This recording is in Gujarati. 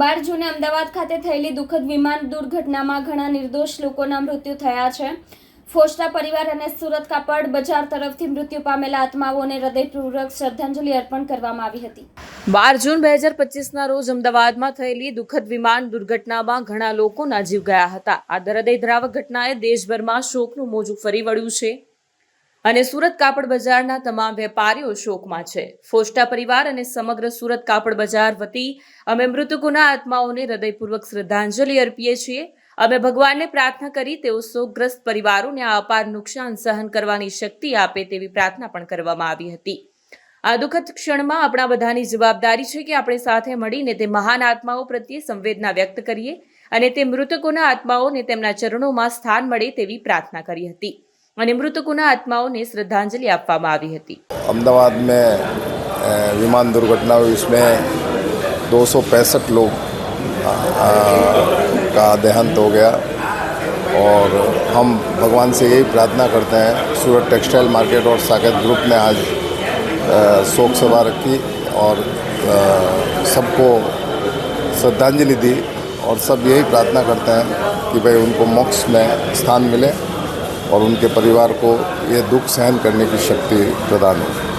બાર જૂને અમદાવાદ ખાતે થયેલી દુઃખદ વિમાન દુર્ઘટનામાં ઘણા નિર્દોષ લોકોના મૃત્યુ થયા છે. ફોસ્ટા પરિવાર અને સુરત કાપડ બજાર તરફથી મૃત્યુ પામેલા આત્માઓને હૃદયપૂર્વક શ્રદ્ધાંજલિ અર્પણ કરવામાં આવી હતી. બાર જૂન બે હજાર પચીસના રોજ અમદાવાદમાં થયેલી દુઃખદ વિમાન દુર્ઘટનામાં ઘણા લોકોના જીવ ગયા હતા. આ હૃદયદ્રાવક ઘટનાએ દેશભરમાં શોકનું મોજું ફરી વળ્યું છે. અને સુરત કાપડ બજારના તમામ વેપારીઓ શોકમાં છે. ફોસ્ટા પરિવાર અને સમગ્ર સુરત કાપડ બજાર વતી અમે મૃતકોના આત્માઓને હૃદયપૂર્વક શ્રદ્ધાંજલિ અર્પીએ છીએ. અમે ભગવાનને પ્રાર્થના કરી તેઓ શોકગ્રસ્ત પરિવારોને આ અપાર નુકસાન સહન કરવાની શક્તિ આપે તેવી પ્રાર્થના પણ કરવામાં આવી હતી. આ દુઃખદ ક્ષણમાં આપણા બધાની જવાબદારી છે કે આપણે સાથે મળીને તે મહાન આત્માઓ પ્રત્યે સંવેદના વ્યક્ત કરીએ અને તે મૃતકોના આત્માઓને તેમના ચરણોમાં સ્થાન મળે તેવી પ્રાર્થના કરી હતી. અને મૃતકોના આત્માઓને શ્રદ્ધાંજલિ આપવામાં આવી હતી अहमदाबाद में अ, विमान दुर्घटना हुई इसमें दो सौ पैंसठ लोग अ, का देहांत हो गया और हम भगवान से यही प्रार्थना करते हैं सूरत टेक्सटाइल मार्केट और साकेत ग्रुप ने आज अ, शोक सभा रखी और अ, सबको श्रद्धांजलि दी और सब यही प्रार्थना करते हैं कि भाई उनको मोक्ष में स्थान मिले और उनके परिवार को ये दुख सहन करने की शक्ति प्रदान हो